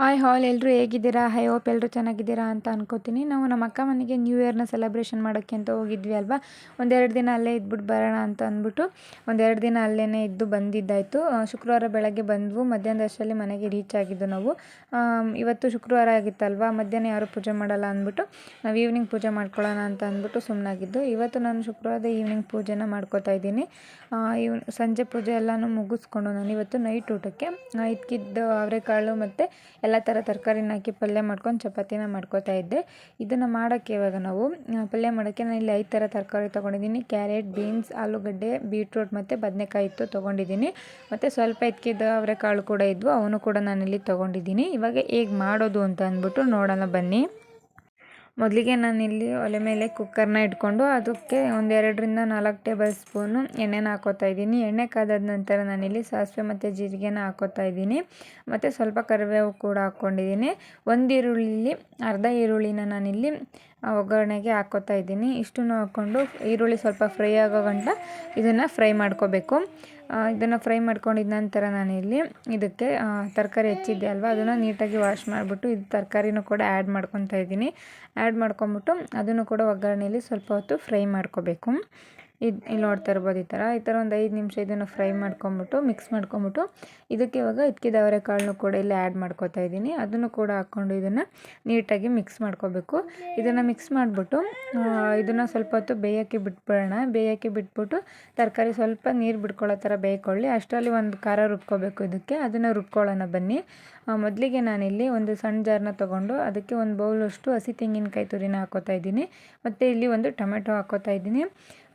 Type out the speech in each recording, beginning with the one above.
Hi ಹಾಲ್ ಎಲ್ಲರೂ ಹೇಗಿದ್ದೀರಾ? High hope ಎಲ್ಲರೂ ಚೆನ್ನಾಗಿದ್ದೀರಾ ಅಂತ ಅನ್ಕೋತೀನಿ. ನಾವು ನಮ್ಮ ಅಕ್ಕ ಮನೆಗೆ ನ್ಯೂ ಇಯರ್ನ ಸೆಲೆಬ್ರೇಷನ್ ಮಾಡೋಕ್ಕೆ ಅಂತ ಹೋಗಿದ್ವಿ ಅಲ್ವಾ? ಒಂದೆರಡು ದಿನ ಅಲ್ಲೇ ಇದ್ಬಿಟ್ಟು ಬರೋಣ ಅಂತ ಅಂದ್ಬಿಟ್ಟು ಒಂದೆರಡು ದಿನ ಅಲ್ಲೇ ಇದ್ದು ಬಂದಿದ್ದಾಯಿತು. ಶುಕ್ರವಾರ ಬೆಳಗ್ಗೆ ಬಂದ್ವು. ಮಧ್ಯಾಹ್ನದ ಅಷ್ಟರಲ್ಲಿ ಮನೆಗೆ ರೀಚ್ ಆಗಿದ್ದು ನಾವು. ಇವತ್ತು ಶುಕ್ರವಾರ ಆಗಿತ್ತಲ್ವಾ? ಮಧ್ಯಾಹ್ನ ಯಾರೂ ಪೂಜೆ ಮಾಡಲ್ಲ ಅಂದ್ಬಿಟ್ಟು ನಾವು ಈವ್ನಿಂಗ್ ಪೂಜೆ ಮಾಡ್ಕೊಳ್ಳೋಣ ಅಂತ ಅಂದ್ಬಿಟ್ಟು ಸುಮ್ಮನಾಗಿದ್ದು ಇವತ್ತು ನಾನು ಶುಕ್ರವಾರದ ಈವ್ನಿಂಗ್ ಪೂಜೆನ ಮಾಡ್ಕೋತಾ ಇದ್ದೀನಿ. ಇವ್, ಸಂಜೆ ಪೂಜೆ ಎಲ್ಲನೂ ಮುಗಿಸ್ಕೊಂಡು ನಾನು ಇವತ್ತು ನೈಟ್ ಊಟಕ್ಕೆ ಇದ್ಕಿದ್ದು ಅವರೆಕಾಳು ಮತ್ತು ಎಲ್ಲ ಥರ ತರಕಾರಿನ ಹಾಕಿ ಪಲ್ಯ ಮಾಡ್ಕೊಂಡು ಚಪಾತಿನ ಮಾಡ್ಕೋತಾ ಇದ್ದೆ. ಇದನ್ನು ಮಾಡೋಕ್ಕೆ ಇವಾಗ ನಾವು ಪಲ್ಯ ಮಾಡೋಕ್ಕೆ ನಾನು ಇಲ್ಲಿ ಐದು ಥರ ತರಕಾರಿ ತೊಗೊಂಡಿದ್ದೀನಿ. ಕ್ಯಾರೆಟ್, ಬೀನ್ಸ್, ಆಲೂಗಡ್ಡೆ, ಬೀಟ್ರೂಟ್ ಮತ್ತು ಬದನೆಕಾಯಿ ಇತ್ತು ತೊಗೊಂಡಿದ್ದೀನಿ. ಮತ್ತು ಸ್ವಲ್ಪ ಎತ್ಕಿದ್ದ ಅವರೆಕಾಳು ಕೂಡ ಇದ್ವು, ಅವನು ಕೂಡ ನಾನಿಲ್ಲಿ ತೊಗೊಂಡಿದ್ದೀನಿ. ಇವಾಗ ಹೇಗೆ ಮಾಡೋದು ಅಂತ ಅಂದ್ಬಿಟ್ಟು ನೋಡೋಣ ಬನ್ನಿ. ಮೊದಲಿಗೆ ನಾನಿಲ್ಲಿ ಒಲೆ ಮೇಲೆ ಕುಕ್ಕರ್ನ ಇಟ್ಕೊಂಡು ಅದಕ್ಕೆ ಒಂದೆರಡರಿಂದ ನಾಲ್ಕು ಟೇಬಲ್ ಸ್ಪೂನು ಎಣ್ಣೆನ ಹಾಕೋತಾ ಇದ್ದೀನಿ. ಎಣ್ಣೆ ಕಾದಾದ ನಂತರ ನಾನಿಲ್ಲಿ ಸಾಸಿವೆ ಮತ್ತು ಜೀರಿಗೆನ ಹಾಕೋತಾ ಇದ್ದೀನಿ. ಮತ್ತು ಸ್ವಲ್ಪ ಕರಿಬೇವು ಕೂಡ ಹಾಕ್ಕೊಂಡಿದ್ದೀನಿ. ಒಂದು ಈರುಳ್ಳಿಲಿ ಅರ್ಧ ಈರುಳ್ಳಿನ ನಾನಿಲ್ಲಿ ಒಗ್ಗರಣೆಗೆ ಹಾಕೋತಾ ಇದ್ದೀನಿ. ಇಷ್ಟನ್ನು ಹಾಕ್ಕೊಂಡು ಈರುಳ್ಳಿ ಸ್ವಲ್ಪ ಫ್ರೈ ಆಗೋ ಗಂಟ ಇದನ್ನು ಫ್ರೈ ಮಾಡ್ಕೋಬೇಕು. ಇದನ್ನು ಫ್ರೈ ಮಾಡ್ಕೊಂಡಿದ ನಂತರ ನಾನಿಲ್ಲಿ ಇದಕ್ಕೆ ತರಕಾರಿ ಹೆಚ್ಚಿದ್ದೆ ಅಲ್ವಾ, ಅದನ್ನು ನೀಟಾಗಿ ವಾಶ್ ಮಾಡಿಬಿಟ್ಟು ಇದು ತರಕಾರಿನೂ ಕೂಡ ಆ್ಯಡ್ ಮಾಡ್ಕೊತಾ ಇದ್ದೀನಿ. ಆ್ಯಡ್ ಮಾಡ್ಕೊಂಬಿಟ್ಟು ಅದನ್ನು ಕೂಡ ಒಗ್ಗರಣೆಯಲ್ಲಿ ಸ್ವಲ್ಪ ಹೊತ್ತು ಫ್ರೈ ಮಾಡ್ಕೋಬೇಕು. ಇದು ಇಲ್ಲಿ ನೋಡ್ತಾ ಇರ್ಬೋದು ಈ ಥರ. ಈ ಥರ ಒಂದು ಐದು ನಿಮಿಷ ಇದನ್ನು ಫ್ರೈ ಮಾಡ್ಕೊಂಬಿಟ್ಟು, ಮಿಕ್ಸ್ ಮಾಡ್ಕೊಂಬಿಟ್ಟು, ಇದಕ್ಕೆ ಇವಾಗ ಇದ್ಕಿದ ಅವರೆಕಾಳನ್ನು ಕೂಡ ಇಲ್ಲಿ ಆ್ಯಡ್ ಮಾಡ್ಕೋತಾ ಇದ್ದೀನಿ. ಅದನ್ನು ಕೂಡ ಹಾಕ್ಕೊಂಡು ಇದನ್ನು ನೀಟಾಗಿ ಮಿಕ್ಸ್ ಮಾಡ್ಕೋಬೇಕು. ಇದನ್ನು ಮಿಕ್ಸ್ ಮಾಡಿಬಿಟ್ಟು ಇದನ್ನು ಸ್ವಲ್ಪ ಹೊತ್ತು ಬೇಯೋಕ್ಕೆ ಬಿಟ್ಬಿಡೋಣ. ಬೇಯೋಕ್ಕೆ ಬಿಟ್ಬಿಟ್ಟು ತರಕಾರಿ ಸ್ವಲ್ಪ ನೀರು ಬಿಟ್ಕೊಳ್ಳೋ ಥರ ಬೇಯ್ಕೊಳ್ಳಿ. ಅಷ್ಟರಲ್ಲಿ ಒಂದು ಖಾರ ರುಬ್ಕೋಬೇಕು ಇದಕ್ಕೆ. ಅದನ್ನು ರುಬ್ಕೊಳ್ಳೋಣ ಬನ್ನಿ. ಮೊದಲಿಗೆ ನಾನಿಲ್ಲಿ ಒಂದು ಸಣ್ಣ ಜಾರನ್ನ ತೊಗೊಂಡು ಅದಕ್ಕೆ ಒಂದು ಬೌಲಷ್ಟು ಹಸಿ ತೆಂಗಿನಕಾಯಿ ತುರಿನ ಹಾಕೋತಾ ಇದ್ದೀನಿ. ಮತ್ತು ಇಲ್ಲಿ ಒಂದು ಟೊಮೆಟೊ ಹಾಕೋತಾ ಇದ್ದೀನಿ.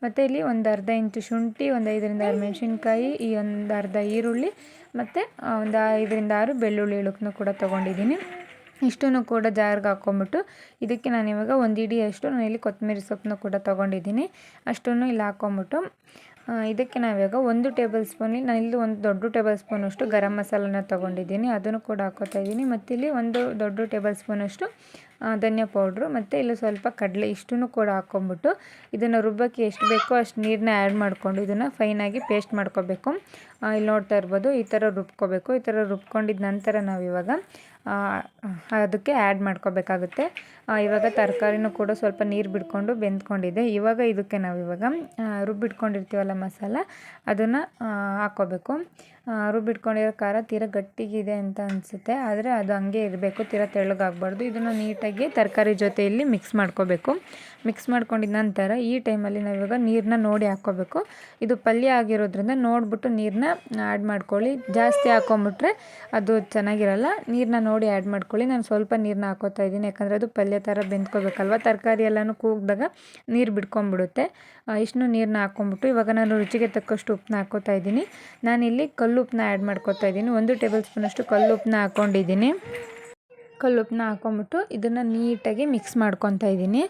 ಮತ್ತು ಇಲ್ಲಿ ಒಂದು ಅರ್ಧ ಇಂಚು ಶುಂಠಿ, ಒಂದು ಐದರಿಂದ ಆರು ಮೆಣಸಿನ್ಕಾಯಿ, ಈ ಒಂದು ಅರ್ಧ ಈರುಳ್ಳಿ ಮತ್ತು ಒಂದು ಐದರಿಂದ ಆರು ಬೆಳ್ಳುಳ್ಳಿ ಇಳುಕನ್ನು ಕೂಡ ತೊಗೊಂಡಿದ್ದೀನಿ. ಇಷ್ಟನ್ನು ಕೂಡ ಜಾರ್ಗೆ ಹಾಕ್ಕೊಂಬಿಟ್ಟು ಇದಕ್ಕೆ ನಾನು ಇವಾಗ ಒಂದು ಇಡಿಯಷ್ಟು ನಾನು ಇಲ್ಲಿ ಕೊತ್ತಂಬರಿ ಸೊಪ್ಪನ್ನ ಕೂಡ ತೊಗೊಂಡಿದ್ದೀನಿ. ಅಷ್ಟನ್ನು ಇಲ್ಲಿ ಹಾಕ್ಕೊಂಬಿಟ್ಟು ಇದಕ್ಕೆ ನಾವಿವಾಗ ಒಂದು ಟೇಬಲ್ ಸ್ಪೂನ್ ನಾನು ಇಲ್ಲಿ ಒಂದು ದೊಡ್ಡ ಟೇಬಲ್ ಸ್ಪೂನಷ್ಟು ಗರಂ ಮಸಾಲನ ತೊಗೊಂಡಿದ್ದೀನಿ. ಅದನ್ನು ಕೂಡ ಹಾಕೋತಾ ಇದ್ದೀನಿ. ಮತ್ತು ಇಲ್ಲಿ ಒಂದು ದೊಡ್ಡ ಟೇಬಲ್ ಸ್ಪೂನಷ್ಟು ಧನಿಯಾ ಪೌಡ್ರು ಮತ್ತು ಇಲ್ಲಿ ಸ್ವಲ್ಪ ಕಡಲೆ ಇಷ್ಟನ್ನು ಕೂಡ ಹಾಕ್ಕೊಂಬಿಟ್ಟು ಇದನ್ನು ರುಬ್ಬಕ್ಕೆ ಎಷ್ಟು ಬೇಕೋ ಅಷ್ಟು ನೀರನ್ನ ಆ್ಯಡ್ ಮಾಡಿಕೊಂಡು ಇದನ್ನು ಫೈನಾಗಿ ಪೇಸ್ಟ್ ಮಾಡ್ಕೋಬೇಕು. ಇಲ್ಲಿ ನೋಡ್ತಾ ಇರ್ಬೋದು ಈ ಥರ ರುಬ್ಕೋಬೇಕು. ಈ ಥರ ರುಬ್ಕೊಂಡಿದ್ದ ನಂತರ ನಾವು ಇವಾಗ ಅದಕ್ಕೆ ಆ್ಯಡ್ ಮಾಡ್ಕೋಬೇಕಾಗುತ್ತೆ. ಇವಾಗ ತರಕಾರಿನೂ ಕೂಡ ಸ್ವಲ್ಪ ನೀರು ಬಿಡ್ಕೊಂಡು ಬೆಂದ್ಕೊಂಡಿದೆ. ಇವಾಗ ಇದಕ್ಕೆ ನಾವು ಇವಾಗ ರುಬ್ಬಿಟ್ಕೊಂಡಿರ್ತೀವಲ್ಲ ಮಸಾಲ, ಅದನ್ನು ಹಾಕ್ಕೋಬೇಕು. ರುಬ್ಬಿಟ್ಕೊಂಡಿರೋ ಖಾರ ತೀರ ಗಟ್ಟಿಗಿದೆ ಅಂತ ಅನಿಸುತ್ತೆ. ಆದರೆ ಅದು ಹಂಗೆ ಇರಬೇಕು, ತೀರ ತೆಳ್ಳಗಾಗಬಾರ್ದು. ಇದನ್ನು ನೀಟಾಗಿ ತರಕಾರಿ ಜೊತೆಯಲ್ಲಿ ಮಿಕ್ಸ್ ಮಾಡ್ಕೋಬೇಕು. ಮಿಕ್ಸ್ ಮಾಡ್ಕೊಂಡಿದ ನಂತರ ಈ ಟೈಮಲ್ಲಿ ನಾವಿವಾಗ ನೀರನ್ನ ನೋಡಿ ಹಾಕ್ಕೋಬೇಕು. ಇದು ಪಲ್ಯ ಆಗಿರೋದ್ರಿಂದ ನೋಡಿಬಿಟ್ಟು ನೀರನ್ನ ಆ್ಯಡ್ ಮಾಡ್ಕೊಳ್ಳಿ. ಜಾಸ್ತಿ ಹಾಕ್ಕೊಂಬಿಟ್ರೆ ಅದು ಚೆನ್ನಾಗಿರಲ್ಲ. ನೀರನ್ನ ನೋಡಿ ಆ್ಯಡ್ ಮಾಡ್ಕೊಳ್ಳಿ. ನಾನು ಸ್ವಲ್ಪ ನೀರನ್ನ ಹಾಕೋತಾ ಇದ್ದೀನಿ. ಯಾಕಂದರೆ ಅದು ಪಲ್ಯ ಥರ ಬೆಂದ್ಕೋಬೇಕಲ್ವ? ತರಕಾರಿ ಎಲ್ಲನೂ ಕೂಗಿದಾಗ ನೀರು ಬಿಡ್ಕೊಂಬಿಡುತ್ತೆ ಇಷ್ಟು ನೀರನ್ನ ಹಾಕ್ಕೊಂಬಿಟ್ಟು ಇವಾಗ ನಾನು ರುಚಿಗೆ ತಕ್ಕಷ್ಟು ಉಪ್ಪನ್ನ ಹಾಕೋತಾ ಇದ್ದೀನಿ. ನಾನಿಲ್ಲಿ ಕಲ್ಲು ಉಪ್ಪನ್ನ ಆ್ಯಡ್ ಮಾಡ್ಕೋತಾ ಇದ್ದೀನಿ. ಒಂದು ಟೇಬಲ್ ಸ್ಪೂನಷ್ಟು ಕಲ್ಲು ಉಪ್ಪನ್ನ ಹಾಕ್ಕೊಂಡಿದ್ದೀನಿ ಕಲ್ಲುಪ್ಪನ್ನ ಹಾಕ್ಕೊಂಬಿಟ್ಟು ಇದನ್ನು ನೀಟಾಗಿ ಮಿಕ್ಸ್ ಮಾಡ್ಕೊತಾ ಇದ್ದೀನಿ.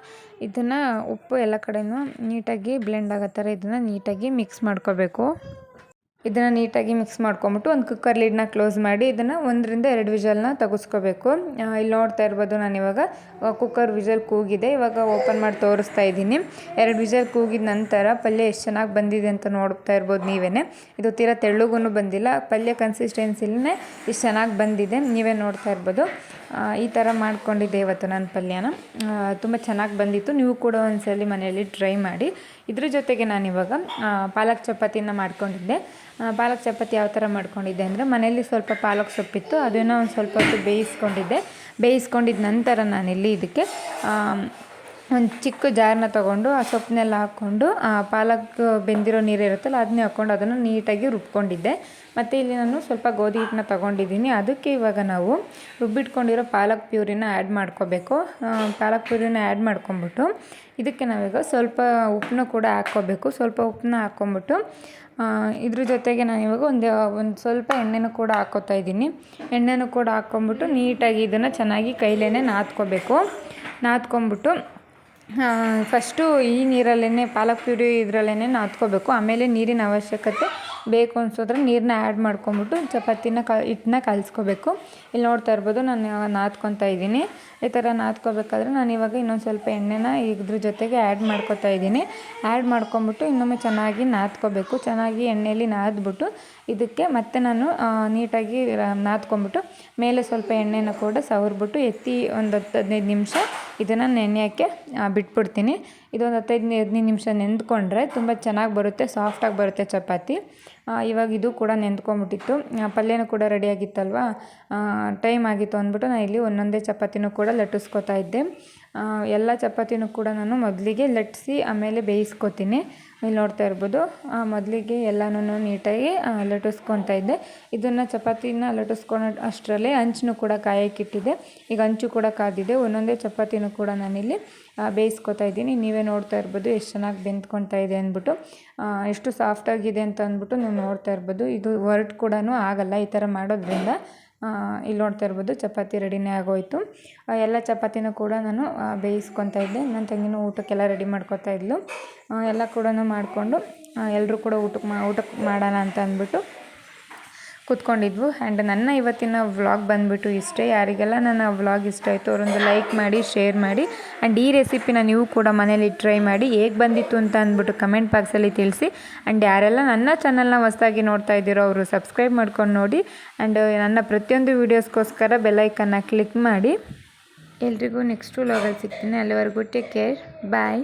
ಇದನ್ನು ಉಪ್ಪು ಎಲ್ಲ ಕಡೆಯೂ ನೀಟಾಗಿ ಬ್ಲೆಂಡ್ ಆಗೋ ಥರ ಇದನ್ನು ನೀಟಾಗಿ ಮಿಕ್ಸ್ ಮಾಡ್ಕೋಬೇಕು. ಇದನ್ನು ನೀಟಾಗಿ ಮಿಕ್ಸ್ ಮಾಡ್ಕೊಂಬಿಟ್ಟು ಒಂದು ಕುಕ್ಕರ್ ಲೀಡ್ನ ಕ್ಲೋಸ್ ಮಾಡಿ ಇದನ್ನು ಒಂದರಿಂದ ಎರಡು ವಿಜಲ್ನ ತೆಗೆಸ್ಕೋಬೇಕು. ಇಲ್ಲಿ ನೋಡ್ತಾ ಇರ್ಬೋದು ನಾನು ಇವಾಗ ಕುಕ್ಕರ್ ವಿಜಲ್ ಕೂಗಿದೆ. ಇವಾಗ ಓಪನ್ ಮಾಡಿ ತೋರಿಸ್ತಾ ಇದ್ದೀನಿ. ಎರಡು ವಿಜಲ್ ಕೂಗಿದ ನಂತರ ಪಲ್ಯ ಎಷ್ಟು ಚೆನ್ನಾಗಿ ಬಂದಿದೆ ಅಂತ ನೋಡ್ತಾ ಇರ್ಬೋದು ನೀವೇ ಇದು ತೀರಾ ತೆಳ್ಳಗೂ ಬಂದಿಲ್ಲ. ಪಲ್ಯ ಕನ್ಸಿಸ್ಟೆನ್ಸಿಲೇ ಇಷ್ಟು ಚೆನ್ನಾಗಿ ಬಂದಿದೆ. ನೀವೇ ನೋಡ್ತಾ ಇರ್ಬೋದು. ಈ ಥರ ಮಾಡ್ಕೊಂಡಿದ್ದೆ ಇವತ್ತು ನನ್ನ ಪಲ್ಯನ. ತುಂಬ ಚೆನ್ನಾಗಿ ಬಂದಿತ್ತು. ನೀವು ಕೂಡ ಒಂದ್ಸಲಿ ಮನೆಯಲ್ಲಿ ಟ್ರೈ ಮಾಡಿ. ಇದ್ರ ಜೊತೆಗೆ ನಾನು ಇವಾಗ ಪಾಲಕ್ ಚಪಾತಿನ ಮಾಡ್ಕೊಂಡಿದ್ದೆ. ಪಾಲಕ್ ಚಪಾತಿ ಯಾವ ಥರ ಮಾಡ್ಕೊಂಡಿದ್ದೆ ಅಂದರೆ, ಮನೆಯಲ್ಲಿ ಸ್ವಲ್ಪ ಪಾಲಕ್ ಸೊಪ್ಪಿತ್ತು, ಅದನ್ನು ಒಂದು ಸ್ವಲ್ಪ ಹೊತ್ತು ಬೇಯಿಸ್ಕೊಂಡಿದ್ದೆ. ಬೇಯಿಸ್ಕೊಂಡಿದ್ದ ನಂತರ ನಾನಿಲ್ಲಿ ಇದಕ್ಕೆ ಒಂದು ಚಿಕ್ಕ ಜಾರನ್ನ ತೊಗೊಂಡು ಆ ಸೊಪ್ಪನ್ನೆಲ್ಲ ಹಾಕ್ಕೊಂಡು ಪಾಲಕ್ ಬೆಂದಿರೋ ನೀರು ಇರುತ್ತಲ್ಲ ಅದನ್ನೇ ಹಾಕ್ಕೊಂಡು ಅದನ್ನು ನೀಟಾಗಿ ರುಬ್ಕೊಂಡಿದ್ದೆ. ಮತ್ತು ಇಲ್ಲಿ ನಾನು ಸ್ವಲ್ಪ ಗೋಧಿ ಹಿಟ್ಟನ್ನ ತೊಗೊಂಡಿದ್ದೀನಿ. ಅದಕ್ಕೆ ಇವಾಗ ನಾವು ರುಬ್ಬಿಟ್ಕೊಂಡಿರೋ ಪಾಲಕ್ ಪ್ಯೂರಿನ ಆ್ಯಡ್ ಮಾಡ್ಕೋಬೇಕು. ಪಾಲಕ್ ಪ್ಯೂರಿನ ಆ್ಯಡ್ ಮಾಡ್ಕೊಂಬಿಟ್ಟು ಇದಕ್ಕೆ ನಾವೀಗ ಸ್ವಲ್ಪ ಉಪ್ಪನ್ನ ಕೂಡ ಹಾಕ್ಕೋಬೇಕು. ಸ್ವಲ್ಪ ಉಪ್ಪನ್ನ ಹಾಕ್ಕೊಂಬಿಟ್ಟು ಇದ್ರ ಜೊತೆಗೆ ನಾನು ಇವಾಗ ಒಂದು ಒಂದು ಸ್ವಲ್ಪ ಎಣ್ಣೆನೂ ಕೂಡ ಹಾಕ್ಕೋತಾ ಇದ್ದೀನಿ. ಎಣ್ಣೆನೂ ಕೂಡ ಹಾಕ್ಕೊಂಬಿಟ್ಟು ನೀಟಾಗಿ ಇದನ್ನು ಚೆನ್ನಾಗಿ ಕೈಲೇ ನಾದ್ಕೋಬೇಕು. ನಾದ್ಕೊಂಬಿಟ್ಟು ಫಸ್ಟು ಈ ನೀರಲ್ಲೇ ಪಾಲಕ್ ಪ್ಯೂರಿ ಇದರಲ್ಲೇ ನಾದ್ಕೋಬೇಕು. ಆಮೇಲೆ ನೀರಿನ ಅವಶ್ಯಕತೆ ಬೇಕು ಅನ್ಸೋದ್ರೆ ನೀರನ್ನ ಆ್ಯಡ್ ಮಾಡ್ಕೊಂಬಿಟ್ಟು ಚಪಾತಿನ ಕ, ಹಿಟ್ಟನ್ನ ಕಲಿಸ್ಕೋಬೇಕು. ಇಲ್ಲಿ ನೋಡ್ತಾ ಇರ್ಬೋದು ನಾನು ನಾದ್ಕೊತಾ ಇದ್ದೀನಿ. ಈ ಥರ ನಾದ್ಕೋಬೇಕಾದ್ರೆ ನಾನು ಇವಾಗ ಇನ್ನೊಂದು ಸ್ವಲ್ಪ ಎಣ್ಣೆನ ಇದ್ರ ಜೊತೆಗೆ ಆ್ಯಡ್ ಮಾಡ್ಕೊತಾ ಇದ್ದೀನಿ. ಆ್ಯಡ್ ಮಾಡ್ಕೊಂಬಿಟ್ಟು ಇನ್ನೊಮ್ಮೆ ಚೆನ್ನಾಗಿ ನಾದ್ಕೋಬೇಕು. ಚೆನ್ನಾಗಿ ಎಣ್ಣೆಯಲ್ಲಿ ನಾದ್ಬಿಟ್ಟು ಇದಕ್ಕೆ ಮತ್ತೆ ನಾನು ನೀಟಾಗಿ ನಾದ್ಕೊಂಬಿಟ್ಟು ಮೇಲೆ ಸ್ವಲ್ಪ ಎಣ್ಣೆನ ಕೂಡ ಸವರ್ಬಿಟ್ಟು ಎತ್ತಿ ಒಂದು ಹತ್ತು ಹದಿನೈದು ನಿಮಿಷ ಇದನ್ನು ನೆನೆಯೋಕ್ಕೆ ಬಿಟ್ಬಿಡ್ತೀನಿ. ಇದೊಂದು ಹತ್ತೈದು ಹದಿನೈದು ನಿಮಿಷ ನೆಂದ್ಕೊಂಡ್ರೆ ತುಂಬ ಚೆನ್ನಾಗಿ ಬರುತ್ತೆ ಸಾಫ್ಟಾಗಿ ಬರುತ್ತೆ ಚಪಾತಿ. ಇವಾಗ ಇದು ಕೂಡ ನೆಂದ್ಕೊಂಬಿಟ್ಟಿತ್ತು ಪಲ್ಯನೂ ಕೂಡ ರೆಡಿಯಾಗಿತ್ತಲ್ವ ಟೈಮ್ ಆಗಿತ್ತು ಅಂದ್ಬಿಟ್ಟು ನಾನು ಇಲ್ಲಿ ಒಂದೊಂದೇ ಚಪಾತಿನೂ ಕೂಡ ಲಟ್ಟಿಸ್ಕೊತಾ ಇದ್ದೆ. ಎಲ್ಲ ಚಪಾತಿನೂ ಕೂಡ ನಾನು ಮೊದಲಿಗೆ ಲಟ್ಟಿಸಿ ಆಮೇಲೆ ಬೇಯಿಸ್ಕೊತೀನಿ. ಇಲ್ಲಿ ನೋಡ್ತಾ ಇರ್ಬೋದು ಮೊದಲಿಗೆ ಎಲ್ಲನೂ ನೀಟಾಗಿ ಲಟ್ಟಿಸ್ಕೊತಾ ಇದ್ದೆ. ಇದನ್ನು ಚಪಾತಿನ ಲಟ್ಟಿಸ್ಕೊಳೋ ಅಷ್ಟರಲ್ಲೇ ಹಂಚನ್ನು ಕೂಡ ಕಾಯಕ್ಕಿಟ್ಟಿದ್ದೆ ಈಗ ಹಂಚು ಕೂಡ ಕಾದಿದೆ, ಒಂದೊಂದೇ ಚಪಾತಿನೂ ಕೂಡ ನಾನಿಲ್ಲಿ ಬೇಯಿಸ್ಕೊತಾ ಇದ್ದೀನಿ. ನೀವೇ ನೋಡ್ತಾ ಇರ್ಬೋದು ಎಷ್ಟು ಚೆನ್ನಾಗಿ ಬೆಂದ್ಕೊತಾ ಇದೆ ಅಂದ್ಬಿಟ್ಟು. ಎಷ್ಟು ಸಾಫ್ಟಾಗಿದೆ ಅಂತ ಅಂದ್ಬಿಟ್ಟು ನೀವು ನೋಡ್ತಾ ಇರ್ಬೋದು. ಇದು ವರ್ಟ್ ಕೂಡ ಆಗಲ್ಲ ಈ ಥರ ಮಾಡೋದ್ರಿಂದ. ಇಲ್ಲಿ ನೋಡ್ತಾ ಇರ್ಬೋದು ಚಪಾತಿ ರೆಡಿನೇ ಆಗೋಯ್ತು. ಎಲ್ಲ ಚಪಾತಿನೂ ಕೂಡ ನಾನು ಬೇಯಿಸ್ಕೊತಾ ಇದ್ದೆ. ನನ್ನ ತಂಗಿನೂ ಊಟಕ್ಕೆಲ್ಲ ರೆಡಿ ಮಾಡ್ಕೋತಾ ಇದ್ಲು. ಎಲ್ಲ ಕೂಡ ಮಾಡಿಕೊಂಡು ಎಲ್ಲರೂ ಕೂಡ ಊಟಕ್ಕೆ ಮಾ ಊಟಕ್ಕೆ ಮಾಡೋಣ ಅಂತ ಅಂದ್ಬಿಟ್ಟು ಕೂತ್ಕೊಂಡಿದ್ವು. ಆ್ಯಂಡ್ ನನ್ನ ಇವತ್ತಿನ ವ್ಲಾಗ್ ಬಂದುಬಿಟ್ಟು ಇಷ್ಟೇ. ಯಾರಿಗೆಲ್ಲ ನನ್ನ ವ್ಲಾಗ್ ಇಷ್ಟ ಆಯಿತು, ಅವರೊಂದು ಲೈಕ್ ಮಾಡಿ ಶೇರ್ ಮಾಡಿ ಆ್ಯಂಡ್ ಈ ರೆಸಿಪಿನ ನೀವು ಕೂಡ ಮನೇಲಿ ಟ್ರೈ ಮಾಡಿ, ಹೇಗೆ ಬಂದಿತ್ತು ಅಂತ ಅಂದ್ಬಿಟ್ಟು ಕಮೆಂಟ್ ಬಾಕ್ಸಲ್ಲಿ ತಿಳಿಸಿ. ಆ್ಯಂಡ್ ಯಾರೆಲ್ಲ ನನ್ನ ಚಾನಲ್ನ ಹೊಸದಾಗಿ ನೋಡ್ತಾ ಇದ್ದೀರೋ, ಅವರು ಸಬ್ಸ್ಕ್ರೈಬ್ ಮಾಡ್ಕೊಂಡು ನೋಡಿ. ಆ್ಯಂಡ್ ನನ್ನ ಪ್ರತಿಯೊಂದು ವೀಡಿಯೋಸ್ಗೋಸ್ಕರ ಬೆಲ್ಲೈಕನ್ನ ಕ್ಲಿಕ್ ಮಾಡಿ. ಎಲ್ರಿಗೂ ನೆಕ್ಸ್ಟು ವ್ಲಾಗಲ್ಲಿ ಸಿಗ್ತೀನಿ. ಅಲ್ಲಿವರೆಗೂ ಟೇಕ್ ಕೇರ್ ಬಾಯ್